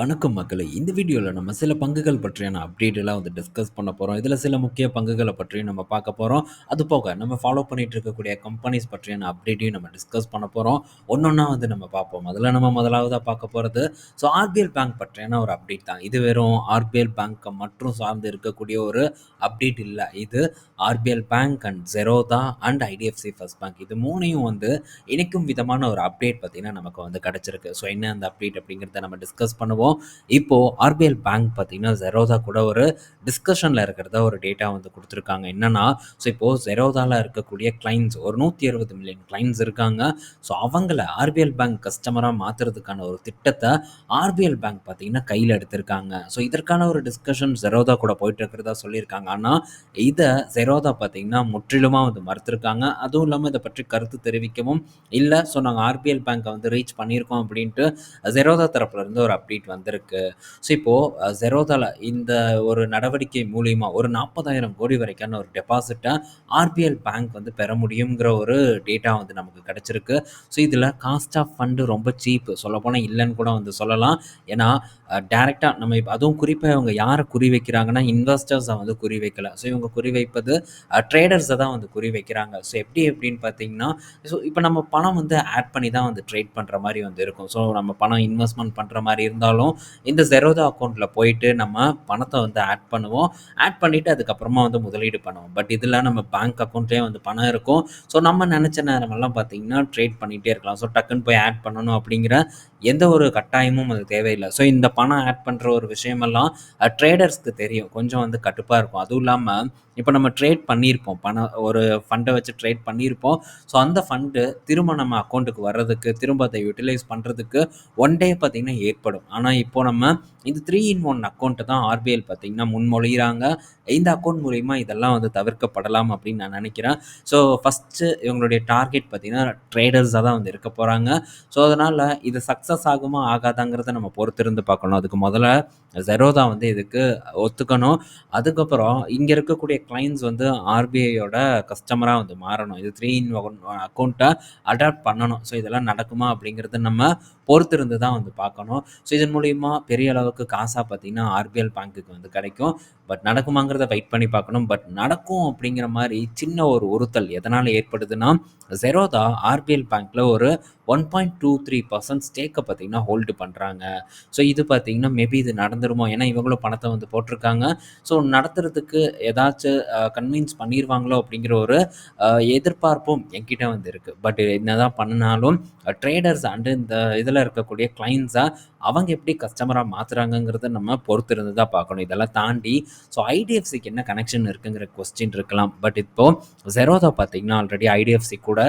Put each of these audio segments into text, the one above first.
வணக்கம் மக்களை. இந்த வீடியோவில் நம்ம சில பங்குகள் பற்றியான அப்டேட்டெல்லாம் வந்து டிஸ்கஸ் பண்ண போகிறோம் இதில் சில முக்கிய பங்குகளை பற்றியும் நம்ம பார்க்க போகிறோம் அது போக நம்ம ஃபாலோ பண்ணிட்டு இருக்கக்கூடிய கம்பெனிஸ் பற்றியான அப்டேட்டையும் நம்ம டிஸ்கஸ் பண்ண போகிறோம் ஒன்றொன்னா வந்து நம்ம பார்ப்போம். அதில் நம்ம முதலாவதாக பார்க்க போகிறது ஸோ ஆர்பிஎல் பேங்க் பற்றியான ஒரு அப்டேட் தான். இது வெறும் ஆர்பிஎல் பேங்க்கை மற்றும் சார்ந்து இருக்கக்கூடிய ஒரு அப்டேட் இல்லை. இது RBL bank and Zerodha and IDFC first bank இது மூணையும் வந்து இணைக்கும் விதமான ஒரு அப்டேட் பார்த்திங்கன்னா நமக்கு வந்து கிடச்சிருக்கு. ஸோ என்ன அந்த அப்டேட் அப்படிங்கிறத நம்ம டிஸ்கஸ் பண்ணுவோம் இப்போது ஆர்பிஎல் பேங்க் பார்த்திங்கன்னா ஜெரோதா கூட ஒரு டிஸ்கஷனில் இருக்கிறதா ஒரு டேட்டா வந்து கொடுத்துருக்காங்க. என்னென்னா ஸோ இப்போது ஜெரோதாவில் இருக்கக்கூடிய கிளைண்ட்ஸ் ஒரு நூற்றி அறுபது மில்லியன் கிளைண்ட்ஸ் இருக்காங்க. ஸோ அவங்கள ஆர்பிஎல் பேங்க் கஸ்டமராக மாற்றுறதுக்கான ஒரு திட்டத்தை ஆர்பிஎல் பேங்க் பார்த்திங்கன்னா கையில் எடுத்திருக்காங்க. ஸோ இதற்கான ஒரு டிஸ்கஷன் ஜெரோதா கூட போயிட்டு இருக்கிறதா சொல்லியிருக்காங்க. ஆனால் இதை ஜெரோதா பார்த்திங்கன்னா முற்றிலுமாக வந்து மறுத்திருக்காங்க. அதுவும் இல்லாமல் இதை பற்றி கருத்து தெரிவிக்கவும் இல்லை. ஸோ நாங்கள் ஆர்பிஎல் பேங்க்கை வந்து ரீச் பண்ணியிருக்கோம் அப்படின்ட்டு ஜெரோதா தரப்புலேருந்து ஒரு அப்டேட் வந்திருக்கு. ஸோ இப்போது ஜெரோதால இந்த ஒரு நடவடிக்கை மூலிமா ஒரு நாற்பதாயிரம் கோடி வரைக்கான ஒரு டெபாசிட்டை ஆர்பிஎல் பேங்க் வந்து பெற முடியுங்கிற ஒரு டேட்டா வந்து நமக்கு கிடச்சிருக்கு. ஸோ இதில் காஸ்ட் ஆஃப் ஃபண்டு ரொம்ப சீப்பு சொல்லப்போனால் இல்லைன்னு கூட வந்து சொல்லலாம். ஏன்னா டேரெக்டாக நம்ம இப்போ அதுவும் குறிப்பாக இவங்க யாரை குறி வைக்கிறாங்கன்னா இன்வெஸ்டர்ஸை வந்து குறி வைக்கல. ஸோ இவங்க குறி வைப்பது ட்ரேடர்ஸை தான் வந்து குறி வைக்கிறாங்க. ஸோ எப்படி எப்படின்னு பார்த்தீங்கன்னா ஸோ இப்போ நம்ம பணம் வந்து ஆட் பண்ணி தான் வந்து ட்ரேட் பண்ணுற மாதிரி வந்து இருக்கும். ஸோ நம்ம பணம் இன்வெஸ்ட்மெண்ட் பண்ணுற மாதிரி இருந்தாலும் இந்த ஜெரோதா அக்கௌண்ட்டில் போயிட்டு நம்ம பணத்தை வந்து ஆட் பண்ணுவோம். ஆட் பண்ணிவிட்டு அதுக்கப்புறமா வந்து முதலீடு பண்ணுவோம். பட் இதில் நம்ம பேங்க் அக்கௌண்ட்லேயே வந்து பணம் இருக்கும். ஸோ நம்ம நினச்ச நேரமெல்லாம் பார்த்தீங்கன்னா ட்ரேட் பண்ணிகிட்டே இருக்கலாம். ஸோ டக்குன்னு போய் ஆட் பண்ணணும் அப்படிங்கிற எந்த ஒரு கட்டாயமும் அது தேவையில்லை. ஸோ இந்த பணம் ஆட் பண்ணுற ஒரு விஷயமெல்லாம் ட்ரேடர்ஸ்க்கு தெரியும். கொஞ்சம் வந்து கட்டுப்பாக இருக்கும். அதுவும் இல்லாமல் இப்போ நம்ம ட்ரேட் பண்ணியிருப்போம். பணம் ஒரு ஃபண்டை வச்சு ட்ரேட் பண்ணியிருப்போம். ஸோ அந்த ஃபண்டு திரும்ப நம்ம அக்கௌண்ட்டுக்கு வர்றதுக்கு திரும்ப அதை யூட்டிலைஸ் பண்ணுறதுக்கு ஒன் டே பார்த்திங்கன்னா ஏற்படும். ஆனால் இப்போது நம்ம இந்த த்ரீ இன் ஒன் அக்கௌண்ட்டு தான் ஆர்பிஎல் பார்த்திங்கன்னா முன்மொழிகிறாங்க. இந்த அக்கௌண்ட் மூலிமா இதெல்லாம் வந்து தவிர்க்கப்படலாம் அப்படின்னு நான் நினைக்கிறேன். ஸோ ஃபஸ்ட்டு இவங்களுடைய டார்கெட் பார்த்திங்கன்னா ட்ரேடர்ஸாக தான் வந்து இருக்க போகிறாங்க ஸோ அதனால் இது சக்ஸஸ் ஆகுமா ஆகாதாங்கிறத நம்ம பொறுத்திருந்து பார்க்கணும். அதுக்கு முதல்ல ஜெரோதா வந்து இதுக்கு ஒத்துக்கணும். அதுக்கப்புறம் இங்கே இருக்கக்கூடிய கிளைண்ட்ஸ் வந்து ஆர்பிஐயோட கஸ்டமராக வந்து மாறணும். இது த்ரீ இன் ஒன் அக்கௌண்ட்டை அடாப்ட் பண்ணணும். ஸோ இதெல்லாம் நடக்குமா அப்படிங்கிறது நம்ம பொறுத்திருந்து தான் வந்து பார்க்கணும். ஸோ இதன் மூலிமா பெரிய அளவுக்கு காசாக பார்த்தீங்கன்னா ஆர்பிஎல் பேங்க்குக்கு வந்து கிடைக்கும். பட் நடக்குமாங்கிறத வெயிட் பண்ணி பார்க்கணும். பட் நடக்கும் அப்படிங்கிற மாதிரி சின்ன ஒரு உறுத்தல் எதனால் ஏற்படுதுன்னா ஜெரோதா ஆர்பிஎல் பேங்க்கில் ஒரு one point two three percent ஸ்டேக்கை பார்த்திங்கன்னா ஹோல்டு பண்ணுறாங்க ஸோ இது பார்த்தீங்கன்னா மேபி இது நடந்துருமோ? ஏன்னா இவங்களும் பணத்தை வந்து போட்டிருக்காங்க. ஸோ நடத்துறதுக்கு ஏதாச்சும் கன்வின்ஸ் பண்ணிடுவாங்களோ அப்படிங்கிற ஒரு எதிர்பார்ப்பும் என்கிட்ட வந்து இருக்குது பட் என்ன தான் பண்ணினாலும் ட்ரேடர்ஸ் அண்டு இந்த இதில் இருக்கக்கூடிய கிளைண்ட்ஸாக அவங்க எப்படி கஸ்டமராக மாற்றுறாங்கங்கிறத நம்ம பொறுத்து இருந்து தான் பார்க்கணும். இதெல்லாம் தாண்டி ஸோ ஐடிஎஃப்சிக்கு என்ன கனெக்ஷன் இருக்குங்கிற கொஸ்டின் இருக்கலாம். பட் இப்போது ஜெரோதா பார்த்தீங்கன்னா ஆல்ரெடி ஐடிஎஃப்சி கூட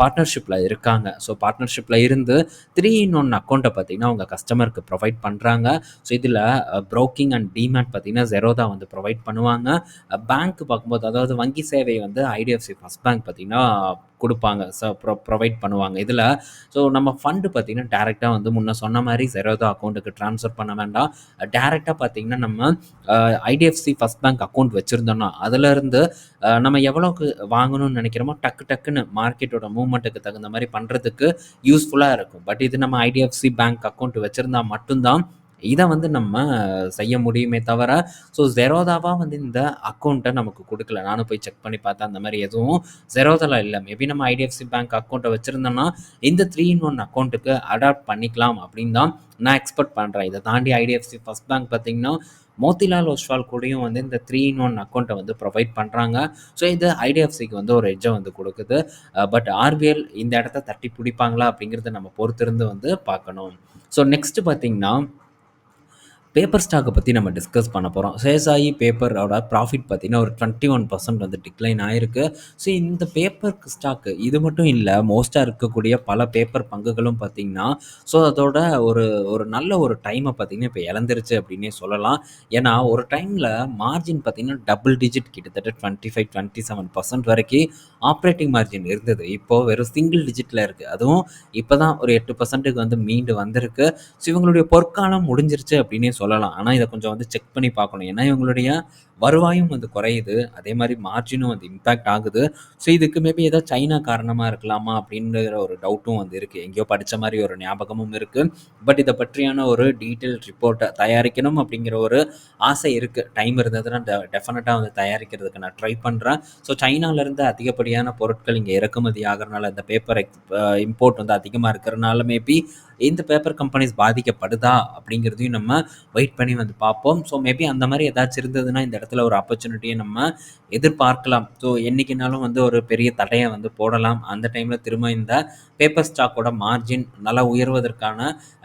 பார்ட்னர்ஷிப்பில் இருக்காங்க. ஸோ பார்ட்னர்ஷிப்பில் இருந்து த்ரீ இன் ஒன் அக்கௌண்ட்டை பார்த்தீங்கன்னா அவங்க கஸ்டமருக்கு ப்ரொவைட் பண்ணுறாங்க ஸோ இதில் ப்ரோக்கிங் அண்ட் டிமேட் பார்த்திங்கன்னா ஜெரோதா வந்து ப்ரொவைட் பண்ணுவாங்க. பேங்க் பார்க்கும்போது அதாவது வங்கி சேவை வந்து ஐடிஎஃப்சி ஃபஸ்ட் பேங்க் பார்த்திங்கன்னா கொடுப்பாங்க ஸோ ப்ரொ ப்ரொவைட் பண்ணுவாங்க. இதில் ஸோ நம்ம ஃபண்டு பார்த்திங்கன்னா டேரெக்டாக வந்து முன்ன சொன்ன மாதிரி ஜெரோதா அக்கௌண்ட்டுக்கு ட்ரான்ஸ்ஃபர் பண்ண வேண்டாம். டேரெக்டாக பார்த்திங்கன்னா நம்ம ஐடிஎஃப்சி ஃபஸ்ட் பேங்க் அக்கௌண்ட் வச்சுருந்தோம்னா அதிலேருந்து நம்ம எவ்வளோக்கு வாங்கணும்னு நினைக்கிறோமோ டக்கு டக்குன்னு மார்க்கெட்டோட மூவ்மெண்ட்டுக்கு தகுந்த மாதிரி பண்ணுறதுக்கு யூஸ்ஃபுல்லாக இருக்கும். பட் இது நம்ம ஐடிஎஃப்சி பேங்க் அக்கௌண்ட் வச்சுருந்தா மட்டும்தான் இதை வந்து நம்ம செய்ய முடியுமே தவிர ஸோ ஜெரோதாவாக வந்து இந்த அக்கௌண்ட்டை நமக்கு கொடுக்கல. நானும் போய் செக் பண்ணி பார்த்தேன். அந்த மாதிரி எதுவும் ஜெரோதாவில் இல்லை. மேபி நம்ம ஐடிஎஃப்சி பேங்க் அக்கௌண்ட்டை வச்சுருந்தோம்னா இந்த த்ரீ இன் ஒன் அக்கௌண்ட்டுக்கு அடாப்ட் பண்ணிக்கலாம் அப்படின்னு தான் நான் எக்ஸ்பெக்ட் பண்ணுறேன் இதை தாண்டி ஐடிஎஃப்சி ஃபஸ்ட் பேங்க் பார்த்திங்கன்னா மோத்திலால் ஒஸ்வால் கூடயும் வந்து இந்த த்ரீ இன் ஒன் அக்கௌண்ட்டை வந்து ப்ரொவைட் பண்ணுறாங்க ஸோ இது ஐடிஎஃப்சிக்கு வந்து ஒரு எஜ்ஜை வந்து கொடுக்குது. பட் ஆர்பிஎல் இந்த இடத்த தட்டி பிடிப்பாங்களா அப்படிங்கிறத நம்ம பொறுத்திருந்து வந்து பார்க்கணும். ஸோ நெக்ஸ்ட்டு பார்த்திங்கன்னா பேப்பர் ஸ்டாக்கை பற்றி நம்ம டிஸ்கஸ் பண்ண போகிறோம் சேசாயி பேப்பரோட ப்ராஃபிட் பார்த்திங்கன்னா ஒரு டுவெண்ட்டி ஒன் பர்சன்ட் வந்து டிக்ளைன் ஆகிருக்கு ஸோ இந்த பேப்பர் ஸ்டாக்கு இது மட்டும் இல்லை மோஸ்ட்டாக இருக்கக்கூடிய பல பேப்பர் பங்குகளும் பார்த்திங்கன்னா ஸோ அதோட ஒரு ஒரு நல்ல ஒரு டைமை பார்த்திங்கன்னா இப்போ இழந்துருச்சு அப்படின்னே சொல்லலாம். ஏன்னா ஒரு டைமில் மார்ஜின் பார்த்திங்கன்னா டபுள் டிஜிட் கிட்டத்தட்ட twenty five twenty seven percent வரைக்கும் ஆப்ரேட்டிங் மார்ஜின் இருந்தது. இப்போது வெறும் சிங்கிள் டிஜிட்டில் இருக்குது அதுவும் இப்போ தான் ஒரு எட்டு பர்சன்ட்டுக்கு வந்து மீண்டு வந்திருக்கு. ஸோ இவங்களுடைய பொற்காலம் முடிஞ்சிருச்சு அப்படின்னே சொல்லலாம். சொல்லலாம் ஆனால் இதை கொஞ்சம் வந்து செக் பண்ணி பார்க்கணும். ஏன்னா, இவங்களுடைய வருவாயும் வந்து குறையுது. அதே மாதிரி மார்ஜினும் வந்து இம்பேக்ட் ஆகுது. ஸோ, இதுக்கு மேபி ஏதோ சைனா காரணமாக இருக்கலாமா? அப்படிங்கிற ஒரு டவுட்டும் வந்து இருக்குது எங்கேயோ படித்த மாதிரி ஒரு ஞாபகமும் இருக்குது பட் இதை பற்றியான ஒரு டீட்டெயில் ரிப்போர்ட்டை தயாரிக்கணும் அப்படிங்கிற ஒரு ஆசை இருக்குது டைம் இருந்ததுன்னா டெ வந்து தயாரிக்கிறதுக்கு நான் ட்ரை பண்ணுறேன் ஸோ, சைனாலேருந்து அதிகப்படியான பொருட்கள் இங்கே இறக்குமதி ஆகுறனால இந்த பேப்பர் எக்ஸ் இம்போர்ட் வந்து அதிகமாக இருக்கிறனால மேபி இந்த பேப்பர் கம்பெனிஸ் பாதிக்கப்படுதா? அப்படிங்கிறதையும் நம்ம வெயிட் பண்ணி வந்து பார்ப்போம். ஸோ, மேபி அந்த மாதிரி ஏதாச்சும் இருந்ததுன்னா இந்த இடத்துல ஒரு ஆப்பர்ச்சுனிட்டியை நம்ம எதிர்பார்க்கலாம். ஸோ, என்றைக்குனாலும் வந்து ஒரு பெரிய தடையை வந்து போடலாம். அந்த டைமில் திரும்ப இந்த பேப்பர் ஸ்டாக்கோட மார்ஜின் நல்லா உயர்வதற்கான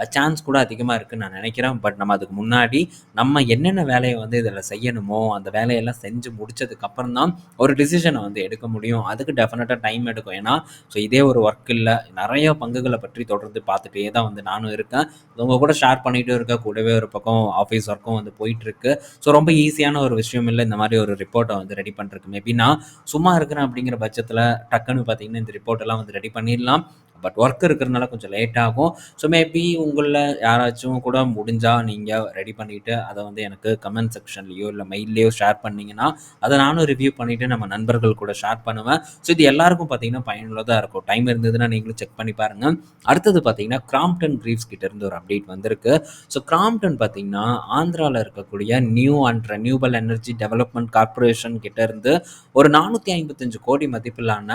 சான்ஸ் கூட அதிகமாக இருக்குன்னு நான் நினைக்கிறேன் பட் நம்ம அதுக்கு முன்னாடி நம்ம என்னென்ன வேலையை வந்து இதில் செய்யணுமோ, அந்த வேலையெல்லாம் செஞ்சு முடிச்சதுக்கப்புறம் தான் ஒரு டிசிஷனை வந்து எடுக்க முடியும். அதுக்கு டெஃபினட்டாக டைம் எடுக்கும். ஏன்னா, ஸோ இதே ஒரு ஒர்க் இல்லை நிறைய பங்குகளை பற்றி தொடர்ந்து பார்த்துட்டே தான் வந்து நானும் இருக்கேன். உங்கள் கூட ஷேர் பண்ணிகிட்டும் இருக்கேன். கூடவே ஒரு பக்கம் ஆஃபீஸ் ஒர்க்கும் வந்து போயிட்டுருக்கு. ஸோ, ரொம்ப ஈஸியான ஒரு விஷயம் இல்லை இந்த மாதிரி ஒரு ரிப்போர்ட்டை வந்து ரெடி பண்ணுறதுக்கு மேபி நான் சும்மா இருக்கிறேன் அப்படிங்கிற பட்சத்தில் டக்குன்னு பார்த்தீங்கன்னா, இந்த ரிப்போர்ட்டெல்லாம் வந்து ரெடி பண்ணிடலாம். பட் ஒர்க் இருக்கிறதுனால கொஞ்சம் லேட் ஆகும். ஸோ, மேபி உங்களில் யாராச்சும் கூட முடிஞ்சா நீங்க ரெடி பண்ணிட்டு அதை வந்து எனக்கு கமெண்ட் செக்ஷன்லயோ, இல்லை மெயில்லையோ ஷேர் பண்ணீங்கன்னா, அதை நானும் ரிவ்யூ பண்ணிட்டு நம்ம நண்பர்கள் கூட ஷேர் பண்ணுவேன். ஸோ, இது எல்லாருக்கும் பார்த்தீங்கன்னா பயனுள்ளதாக இருக்கும். டைம் இருந்ததுன்னா நீங்களும் செக் பண்ணி பாருங்க. அடுத்தது பார்த்தீங்கன்னா, கிராம்ப்டன் கிரீவ்ஸ் கிட்டேருந்து ஒரு அப்டேட் வந்திருக்கு. ஸோ, கிராம்ப்டன் பார்த்தீங்கன்னா, ஆந்திரால இருக்கக்கூடிய new and renewable energy development corporation கிட்டேருந்து இருந்து ஒரு 455 கோடி மதிப்பிலான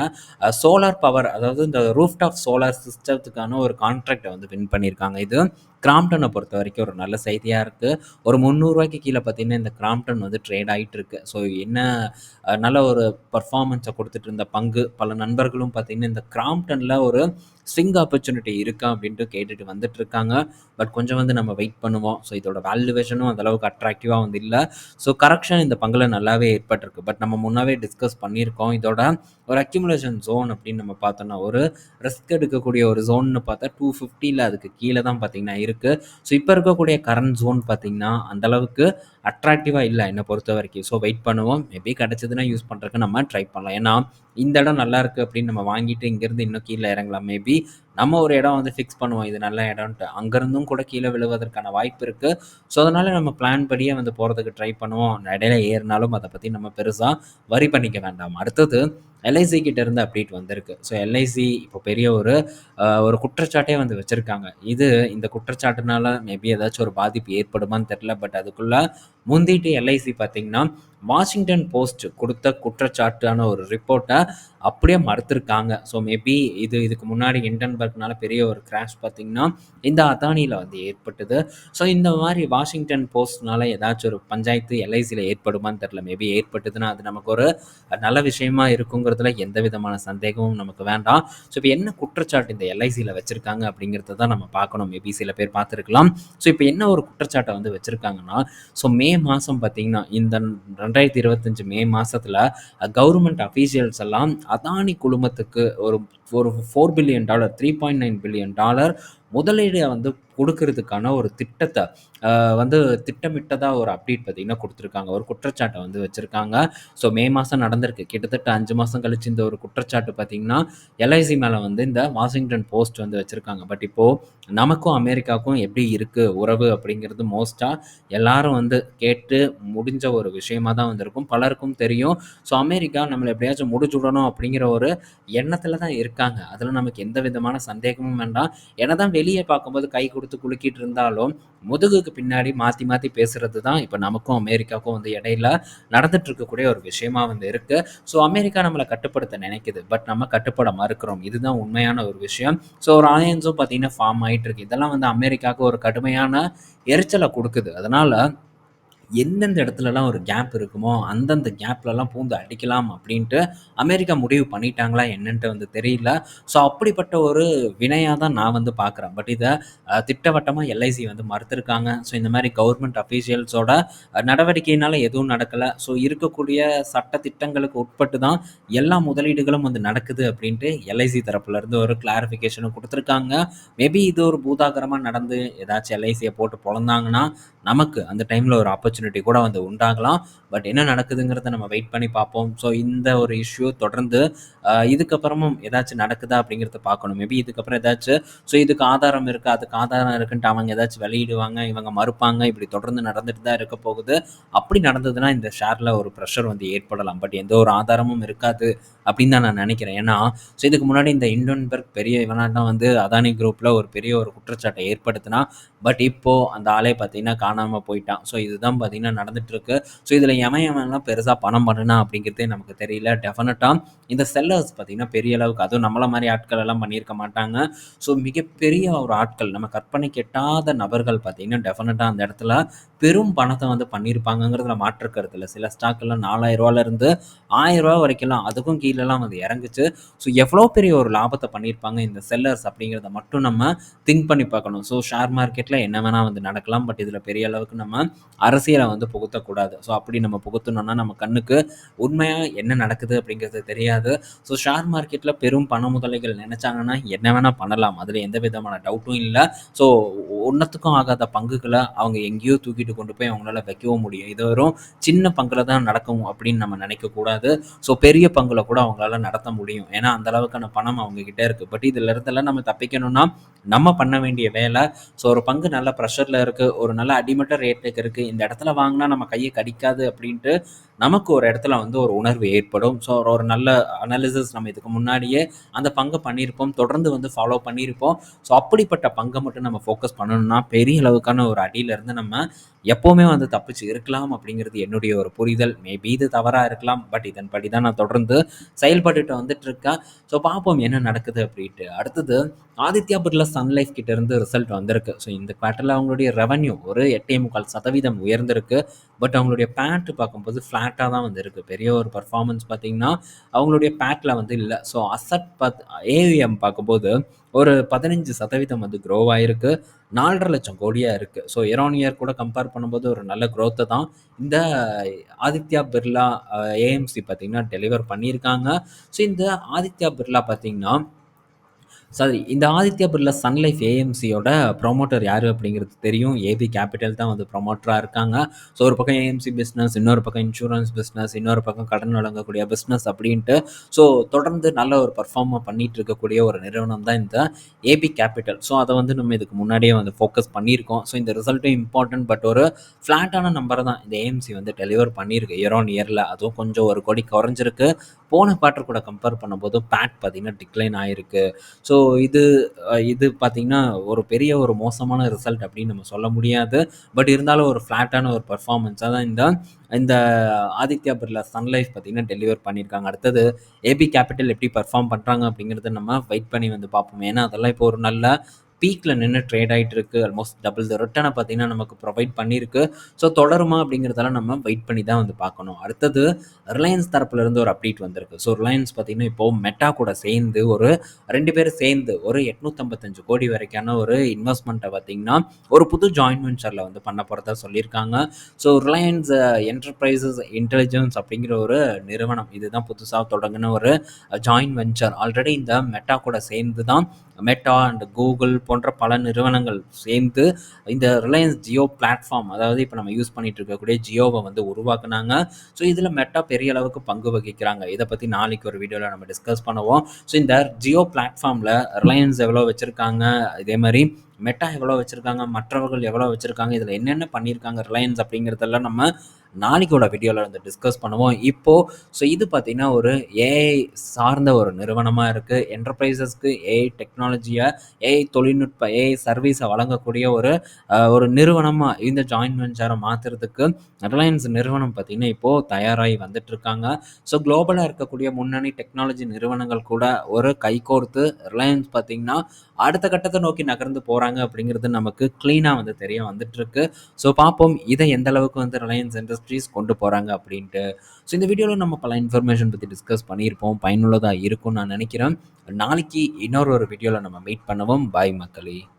சோலார் பவர் அதாவது இந்த ரூஃப்டாப் சோலார் சிஸ்டத்துக்கான ஒரு கான்ட்ராக்டை வந்து வின் பண்ணியிருக்காங்க. இது கிராம்ப்டனை பொறுத்த வரைக்கும் ஒரு நல்ல செய்தியாக இருக்குது ஒரு முந்நூறுரூவாய்க்கு கீழே பார்த்தீங்கன்னா, இந்த கிராம்ப்டன் வந்து ட்ரேட் ஆயிட்டு இருக்கு. ஸோ, என்ன நல்ல ஒரு பர்ஃபார்மன்ஸை கொடுத்துட்டு இருந்த பங்கு. பல நண்பர்களும் பார்த்தீங்கன்னா, இந்த கிராம்டனில் ஒரு ஸ்விங் ஆப்பர்ச்சுனிட்டி இருக்கா? அப்படின்ட்டு கேட்டுட்டு வந்துட்டு இருக்காங்க. பட் கொஞ்சம் வந்து நம்ம வெயிட் பண்ணுவோம். ஸோ, இதோட வேல்யூவேஷனும் அந்தளவுக்கு அட்ராக்டிவாக வந்து இல்லை ஸோ, கரெக்ஷன் இந்த பங்குல நல்லாவே ஏற்பட்டிருக்கு. பட் நம்ம முன்னாவே டிஸ்கஸ் பண்ணியிருக்கோம். இதோட ஒரு அக்யூமுலேஷன் ஜோன் அப்படின்னு நம்ம பார்த்தோம்னா, ஒரு ரிஸ்க் எடுக்கக்கூடிய ஒரு ஜோன்னு பார்த்தா 250ல அதுக்கு கீழே தான் பார்த்தீங்கன்னா இருக்கு. ஸோ, இப்போ இருக்கக்கூடிய கரண்ட் ஜோன் பார்த்திங்கன்னா அந்த அளவுக்கு இல்லை என்னை பொறுத்த வரைக்கும் ஸோ, வெயிட் பண்ணுவோம். மேபி கிடச்சதுன்னா யூஸ் பண்ணுறதுக்கு நம்ம ட்ரை பண்ணலாம். ஏன்னா, இந்த இடம் நல்லா இருக்குது அப்படின்னு நம்ம வாங்கிட்டு இங்கேருந்து இன்னும் கீழே இறங்கலாம். மேபி நம்ம ஒரு இடம் வந்து ஃபிக்ஸ் பண்ணுவோம். இது நல்ல இடம்ன்ட்டு. அங்கேருந்தும் கூட கீழே விழுவதற்கான வாய்ப்பு இருக்குது ஸோ, அதனால் நம்ம பிளான் படியே வந்து போகிறதுக்கு ட்ரை பண்ணுவோம். இடையில ஏறினாலும் அதை பற்றி நம்ம பெருசாக வரி பண்ணிக்க வேண்டாம். அடுத்தது எல்ஐசி கிட்ட இருந்து அப்டேட் வந்திருக்கு. ஸோ, எல்ஐசி இப்போ பெரிய ஒரு ஒரு குற்றச்சாட்டே வந்து வச்சுருக்காங்க இது இந்த குற்றச்சாட்டுனால மேபி ஏதாச்சும் ஒரு பாதிப்பு ஏற்படுமான்னு தெரில பட் அதுக்குள்ளே முந்திட்டு எல்ஐசி பார்த்தீங்கன்னா, வாஷிங்டன் போஸ்ட் கொடுத்த குற்றச்சாட்டான ஒரு ரிப்போர்ட்டை அப்படியே மறுத்திருக்காங்க. ஸோ, மேபி இது இதுக்கு முன்னாடி இண்டன்பர்க்னால பெரிய ஒரு கிராஷ் பார்த்தீங்கன்னா, இந்த அதானியில் வந்து ஏற்பட்டது. ஸோ, இந்த மாதிரி வாஷிங்டன் போஸ்ட்னால ஏதாச்சும் ஒரு பஞ்சாயத்து எல்ஐசியில் ஏற்படுமான்னு தெரில மேபி ஏற்பட்டதுன்னா, அது நமக்கு ஒரு நல்ல விஷயமா இருக்குங்கிறதுல எந்த விதமான சந்தேகமும் நமக்கு வேண்டாம். ஸோ, இப்போ என்ன குற்றச்சாட்டு இந்த எல்ஐசியில் வச்சிருக்காங்க அப்படிங்கிறத தான் நம்ம பார்க்கணும். மேபி சில பேர் பார்த்துருக்கலாம் ஸோ, இப்போ என்ன ஒரு குற்றச்சாட்டை வந்து வச்சுருக்காங்கன்னா ஸோ மே மாதம் பார்த்தீங்கன்னா, இந்த 2025 மே மாதத்தில் கவர்மெண்ட் அஃபீஷியல்ஸ் எல்லாம் அதானி குழுமத்துக்கு ஒரு ஒரு four billion dollar three point nine billion dollar முதலீடை வந்து கொடுக்கறதுக்கான ஒரு திட்டத்தை வந்து திட்டமிட்டதாக ஒரு அப்டேட் பார்த்தீங்கன்னா கொடுத்துருக்காங்க ஒரு குற்றச்சாட்டை வந்து வச்சுருக்காங்க ஸோ, மே மாதம் நடந்திருக்கு. கிட்டத்தட்ட அஞ்சு மாதம் கழிச்சு இந்த ஒரு குற்றச்சாட்டு பார்த்தீங்கன்னா, எல்ஐசி மேலே வந்து இந்த வாஷிங்டன் போஸ்ட் வந்து வச்சுருக்காங்க பட் இப்போது நமக்கும் அமெரிக்காவுக்கும் எப்படி இருக்குது உறவு அப்படிங்கிறது மோஸ்ட்டாக எல்லாரும் வந்து கேட்டு முடிஞ்ச ஒரு விஷயமா தான் வந்திருக்கும் பலருக்கும் தெரியும். ஸோ, அமெரிக்கா நம்மளை எப்படியாச்சும் முடிச்சுடணும் அப்படிங்கிற ஒரு எண்ணத்தில் தான் இருக்காங்க. அதில் நமக்கு எந்த விதமான சந்தேகமும் வேண்டாம். என்னதான் வெளியே பார்க்கும்போது கை கொடுத்து குலுக்கிட்டு இருந்தாலும், முதுகுக்கு பின்னாடி மாற்றி மாற்றி பேசுறது தான் இப்போ நமக்கும் அமெரிக்காவுக்கும் வந்து இடையில நடந்துட்டு இருக்கக்கூடிய ஒரு விஷயமா வந்து இருக்கு. ஸோ, அமெரிக்கா நம்மளை கட்டுப்படுத்த நினைக்குது. பட் நம்ம கட்டுப்பட மறுக்கிறோம். இதுதான் உண்மையான ஒரு விஷயம். ஸோ, ஒரு ஆயன்ஸும் பார்த்தீங்கன்னா ஃபார்ம் ஆகிட்டு இருக்கு. இதெல்லாம் வந்து அமெரிக்காவுக்கு ஒரு கடுமையான எரிச்சலை கொடுக்குது அதனால எந்தெந்த இடத்துலலாம் ஒரு கேப் இருக்குமோ, அந்தந்த கேப்லலாம் பூந்து அடிக்கலாம் அப்படின்ட்டு அமெரிக்கா முடிவு பண்ணிட்டாங்களா என்னன்ட்டு வந்து தெரியல. ஸோ, அப்படிப்பட்ட ஒரு வினையாக தான் நான் வந்து பார்க்குறேன். பட் இதை திட்டவட்டமாக எல்ஐசி வந்து மறுத்துருக்காங்க ஸோ, இந்த மாதிரி கவர்மெண்ட் அஃபீஷியல்ஸோட நடவடிக்கையினால் நடவடிக்கையினால எதுவும் நடக்கலை ஸோ, இருக்கக்கூடிய சட்ட திட்டங்களுக்கு உட்பட்டு தான் எல்லா முதலீடுகளும் வந்து நடக்குது அப்படின்ட்டு எல்ஐசி தரப்புலேருந்து ஒரு கிளாரிஃபிகேஷனும் கொடுத்துருக்காங்க மேபி இது ஒரு பூதாகரமாக நடந்து ஏதாச்சும் எல்ஐசியை போட்டு பிறந்தாங்கன்னா நமக்கு அந்த டைமில் ஒரு ஆப்பர்ச்சுனிட்டி கூட வந்து உண்டாகலாம். பட் என்ன நடக்குதுங்கிறத நம்ம வெயிட் பண்ணி பார்ப்போம். ஸோ இந்த ஒரு இஷ்யூ தொடர்ந்து இதுக்கப்புறமும் ஏதாச்சும் நடக்குதா அப்படிங்கிறத பார்க்கணும். மேபி இதுக்கப்புறம் ஏதாச்சும் ஸோ இதுக்கு ஆதாரம் இருக்குது அதுக்கு ஆதாரம் இருக்குன்ட்டு அவங்க ஏதாச்சும் வெளியிடுவாங்க இவங்க மறுப்பாங்க. இப்படி தொடர்ந்து நடந்துட்டு தான் இருக்க போகுது. அப்படி நடந்ததுன்னா இந்த ஷேரில் ஒரு ப்ரெஷர் வந்து ஏற்படலாம். பட் எந்த ஒரு ஆதாரமும் இருக்காது அப்படின்னு தான் நான் நினைக்கிறேன். ஏன்னா ஸோ இதுக்கு முன்னாடி இந்த இண்டோன்பர்க் பெரிய இவனாக வந்து அதானி குரூப்பில் ஒரு பெரிய ஒரு குற்றச்சாட்டை ஏற்படுத்தினா பட் இப்போது அந்த ஆளே பார்த்தீங்கன்னா காணாமல் போயிட்டான். ஸோ இதுதான் பார்த்தீங்கன்னா நடந்துட்டுருக்கு. ஸோ இதில் எவன் எவன்லாம் பெருசாக பணம் பண்ணுனா அப்படிங்கிறதே நமக்கு தெரியல. டெஃபினட்டாக இந்த செல்லர்ஸ் பார்த்தீங்கன்னா பெரிய அளவுக்கு அதுவும் நம்மள மாதிரி ஆட்கள் எல்லாம் பண்ணியிருக்க மாட்டாங்க. ஸோ மிகப்பெரிய ஒரு ஆட்கள் நம்ம கற்பனை கெட்டாத நபர்கள் பார்த்தீங்கன்னா டெஃபினட்டாக அந்த இடத்துல பெரும் பணத்தை வந்து பண்ணியிருப்பாங்கங்கிறதுல மாற்றுக்கிறது இல்லை. சில ஸ்டாக்கெல்லாம் நாலாயிரம் ஆயிரரூவா ஆயிரம் ரூபா வரைக்கும்லாம் அதுக்கும் கீழெல்லாம் வந்து இறங்குச்சு. ஸோ எவ்வளோ பெரிய ஒரு லாபத்தை பண்ணியிருப்பாங்க இந்த செல்லர்ஸ் அப்படிங்கிறத மட்டும் நம்ம திங்க் பண்ணி பார்க்கணும். ஸோ ஷேர் மார்க்கெட்டில் என்ன வேணால் வந்து நடக்கலாம். பட் இதில் பெரிய அளவுக்கு நம்ம அரசியலை வந்து புகுத்தக்கூடாது. ஸோ அப்படி நம்ம புகுத்தணும்னா நம்ம கண்ணுக்கு உண்மையாக என்ன நடக்குது அப்படிங்கிறது தெரியாது. ஸோ ஷேர் மார்க்கெட்டில் பெரும் பண முதலைகள் நினச்சாங்கன்னா என்ன வேணால் பண்ணலாம். அதில் எந்த விதமான டவுட்டும் இல்லை. ஸோ ஒன்றத்துக்கும் ஆகாத பங்குகளை அவங்க எங்கேயோ தூக்கிட்டு கொண்டு போய் அவங்களால வைக்கவும் முடியும். இது வரும் சின்ன பங்கில் தான் நடக்கும் அப்படின்னு நம்ம நினைக்கக்கூடாது ஸோ பெரிய பங்குல கூட அவங்களால நடத்த முடியும். ஏன்னா அந்த அளவுக்கான பணம் அவங்க கிட்ட இருக்குது பட் இதில் இருந்தெல்லாம் நம்ம தப்பிக்கணும்னா நம்ம பண்ண வேண்டிய வேலை. ஸோ ஒரு பங்கு நல்ல ப்ரெஷரில் இருக்குது ஒரு நல்ல அடிமட்ட ரேட்டுக்கு இருக்குது இந்த இடத்துல வாங்கினா நம்ம கையை கடிக்காது அப்படின்ட்டு நமக்கு ஒரு இடத்துல வந்து ஒரு உணர்வு ஏற்படும். ஸோ ஒரு நல்ல அனாலிசிஸ் நம்ம இதுக்கு முன்னாடியே அந்த பங்கை பண்ணியிருப்போம். தொடர்ந்து வந்து ஃபாலோ பண்ணியிருப்போம். ஸோ அப்படிப்பட்ட பங்கை மட்டும் நம்ம ஃபோக்கஸ் பண்ணணும்னா பெரிய அளவுக்கான ஒரு அடியிலேருந்து நம்ம எப்போவுமே வந்து தப்பிச்சு இருக்கலாம் அப்படிங்கிறது என்னுடைய ஒரு புரிதல். மேபி இது தவறாக இருக்கலாம். பட் இதன்படி தான் நான் தொடர்ந்து செயல்பட்டுட்டு வந்துட்டு இருக்கேன். ஸோ பார்ப்போம் என்ன நடக்குது அப்படின்ட்டு. அடுத்தது ஆதித்யா பிர்லா சன் லைஃப் இருந்து ரிசல்ட் வந்திருக்கு. ஸோ இந்த குவார்ட்டரில் அவங்களுடைய ரெவன்யூ ஒரு எட்டே முக்கால் சதவீதம் உயர்ந்திருக்கு. பட் அவங்களுடைய பேட் பார்க்கும்போது ஃப்ளாட்டாக தான் வந்து இருக்குது பெரிய ஒரு பர்ஃபார்மன்ஸ் பார்த்தீங்கன்னா அவங்களுடைய பேட்டில் வந்து இல்லை. ஸோ அசட் பத் ஏவிஎம் பார்க்கும்போது ஒரு பதினஞ்சு சதவீதம் வந்து க்ரோ ஆகிருக்கு நாலரை லட்சம் கோடியாக இருக்குது ஸோ இயர் இயர் கூட கம்பேர் பண்ணும்போது ஒரு நல்ல க்ரோத்தை தான். இந்த ஆதித்யா பிர்லா ஏஎம்சி பார்த்திங்கன்னா டெலிவர் பண்ணியிருக்காங்க. ஸோ இந்த ஆதித்யா பிர்லா பார்த்திங்கன்னா சாரி இந்த ஆதித்யா பிர்லா சன்லைஃப் ஏஎம்சியோட ப்ரொமோட்டர் யார் அப்படிங்கிறது தெரியும். ஏபி கேபிட்டல் தான் வந்து ப்ரொமோட்டராக இருக்காங்க. ஸோ ஒரு பக்கம் ஏஎம்சி பிஸ்னஸ் இன்னொரு பக்கம் இன்சூரன்ஸ் பிஸ்னஸ் இன்னொரு பக்கம் கடன் வழங்கக்கூடிய பிஸ்னஸ் அப்படின்ட்டு ஸோ தொடர்ந்து நல்ல ஒரு பர்ஃபார்ம் பண்ணிட்டு இருக்கக்கூடிய ஒரு நிறுவனம் தான் இந்த ஏபி கேபிட்டல் ஸோ அதை வந்து நம்ம இதுக்கு முன்னாடியே வந்து ஃபோக்கஸ் பண்ணியிருக்கோம். ஸோ இந்த ரிசல்ட்டும் இம்பார்ட்டன்ட் பட் ஒரு ஃப்ளாட்டான நம்பர் தான் இந்த ஏஎம்சி வந்து டெலிவர் பண்ணியிருக்கு இயர் ஆன் இயரில் அதுவும் கொஞ்சம் ஒரு கோடி குறைஞ்சிருக்கு. போன குவார்ட்டர் கூட கம்பேர் பண்ணும்போது பேட் பார்த்திங்கன்னா டிக்ளைன் ஆகிருக்கு ஸோ இது இது பார்த்திங்கன்னா ஒரு பெரிய ஒரு மோசமான ரிசல்ட் அப்படின்னு நம்ம சொல்ல முடியாது. பட் இருந்தாலும் ஒரு ஃப்ளாட்டான ஒரு பர்ஃபார்மன்ஸாக தான் இந்த இந்த ஆதித்யா பிர்லா சன்லைஃப் பார்த்திங்கன்னா டெலிவர் பண்ணியிருக்காங்க அடுத்தது ஏபி கேபிட்டல் எப்படி பர்ஃபார்ம் பண்ணுறாங்க அப்படிங்கிறத நம்ம வெயிட் பண்ணி வந்து பார்ப்போம். ஏன்னா அதெல்லாம் இப்போ ஒரு நல்ல பீக்கில் நின்று ட்ரேட் ஆகிட்டு இருக்கு ஆல்மோஸ்ட் டபுள் த ரிட்டனை பார்த்தீங்கன்னா நமக்கு ப்ரொவைட் பண்ணியிருக்கு. ஸோ தொடருமா அப்படிங்கிறதெல்லாம் நம்ம வெயிட் பண்ணி தான் வந்து பார்க்கணும். அடுத்தது ரிலையன்ஸ் தரப்புலேருந்து ஒரு அப்டேட் வந்திருக்கு. ஸோ ரிலையன்ஸ் பார்த்தீங்கன்னா இப்போ மெட்டா கூட சேர்ந்து ஒரு ரெண்டு பேரும் சேர்ந்து ஒரு எட்நூற்றம்பத்தஞ்சு கோடி வரைக்கான ஒரு இன்வெஸ்ட்மெண்ட்டை பார்த்தீங்கன்னா ஒரு புது ஜாயின்ட் வெஞ்சரில் வந்து பண்ண போகிறதா சொல்லியிருக்காங்க. ஸோ ரிலையன்ஸ் என்டர்பிரைசஸ் இன்டெலிஜென்ஸ் அப்படிங்கிற ஒரு நிறுவனம். இதுதான் புதுசாக தொடங்கின ஒரு ஜாயின்ட் வெஞ்சர் ஆல்ரெடி இந்த மெட்டா கூட சேர்ந்து தான் மெட்டா அண்ட் கூகுள் போன்ற பல நிறுவனங்கள் சேர்ந்து இந்த ரிலையன்ஸ் ஜியோ பிளாட்ஃபார்ம் அதாவது இப்போ நம்ம யூஸ் பண்ணிட்டு இருக்கக்கூடிய ஜியோவை வந்து உருவாக்குனாங்க. ஸோ இதில் மெட்டா பெரிய அளவுக்கு பங்கு வகிக்கிறாங்க. இதை பற்றி நாளைக்கு ஒரு வீடியோவில் நம்ம டிஸ்கஸ் பண்ணுவோம். ஸோ இந்த ஜியோ பிளாட்ஃபார்மில் ரிலையன்ஸ் எவ்வளோ வச்சுருக்காங்க? இதே மாதிரி மெட்டா எவ்வளோ வச்சுருக்காங்க மற்றவர்கள் எவ்வளோ வச்சுருக்காங்க இதில் என்னென்ன பண்ணியிருக்காங்க ரிலையன்ஸ் அப்படிங்கிறதெல்லாம் நம்ம நாளைக்கோட வீடியோவில் வந்து டிஸ்கஸ் பண்ணுவோம். இப்போது ஸோ இது பார்த்திங்கன்னா ஒரு ஏஐ சார்ந்த ஒரு நிறுவனமாக இருக்குது என்டர்பிரைசஸ்க்கு ஏஐ டெக்னாலஜியை ஏஐ தொழில்நுட்ப ஏஐ சர்வீஸை வழங்கக்கூடிய ஒரு ஒரு நிறுவனமாக இந்த ஜாயின்ட் வெஞ்சரை மாற்றுறதுக்கு ரிலையன்ஸ் நிறுவனம் பார்த்திங்கன்னா இப்போது தயாராகி வந்துட்டுருக்காங்க. ஸோ குளோபலாக இருக்கக்கூடிய முன்னணி டெக்னாலஜி நிறுவனங்கள் கூட ஒரு கைகோர்த்து ரிலையன்ஸ் பார்த்திங்கன்னா அடுத்த கட்டத்தை நோக்கி நகர்ந்து போகிறாங்க அப்படிங்கிறது நமக்கு க்ளீனாக வந்து தெரிய வந்துட்டுருக்கு. ஸோ பார்ப்போம் இதை எந்த அளவுக்கு வந்து ரிலையன்ஸ் இண்டஸ்ட்ரீஸ் கொண்டு போகிறாங்க அப்படின்ட்டு. ஸோ இந்த வீடியோவில் நம்ம பல இன்ஃபர்மேஷன் பற்றி டிஸ்கஸ் பண்ணியிருப்போம். பயனுள்ளதாக இருக்கும்னு நான் நினைக்கிறேன். நாளைக்கு இன்னொரு ஒரு வீடியோவில் நம்ம மீட் பண்ணுவோம். பாய் மக்களே.